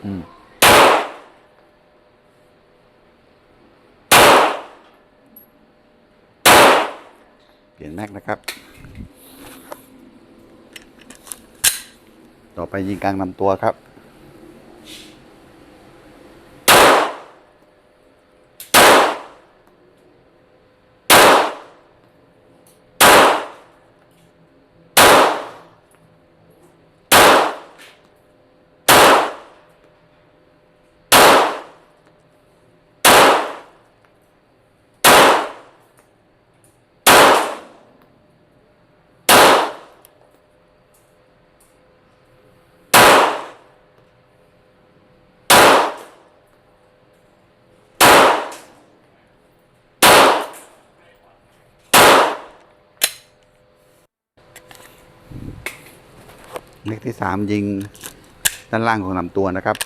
เปลี่ยนแม็กนะครับ ต่อไปยิงกลางลำตัวครับ เล็กที่สามยิงด้านล่างของลำตัวนะครับ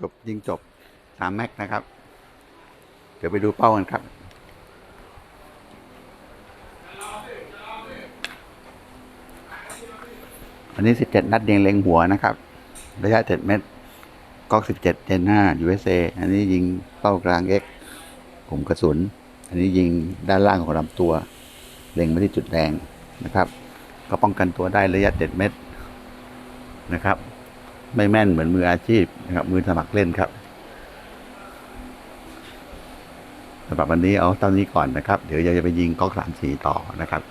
จบยิงจบสามแม็กนะครับ เดี๋ยวไปดูเป้ากันครับอันนี้สิบเจ็ดนัดเดียงเล็งหัวนะครับ ระยะเจ็ดเมตรก๊อกสิบเจ็ดเจนห้า USA อันนี้ยิงเป้ากลางเอ็กผมกระสุน อันนี้ยิงด้านล่างของลำตัว เล็งไปที่จุดแดงนะครับ ก็ป้องกันตัวได้ระยะเจ็ดเมตรนะครับ ไม่แม่นเหมือนมืออาชีพนะครับ มือสมัครเล่นครับสำหรับวันนี้เอาตอนนี้ก่อนนะครับ เดี๋ยวจะไปยิงก๊อกสามสีต่อนะครับ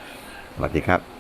สวัสดีครับ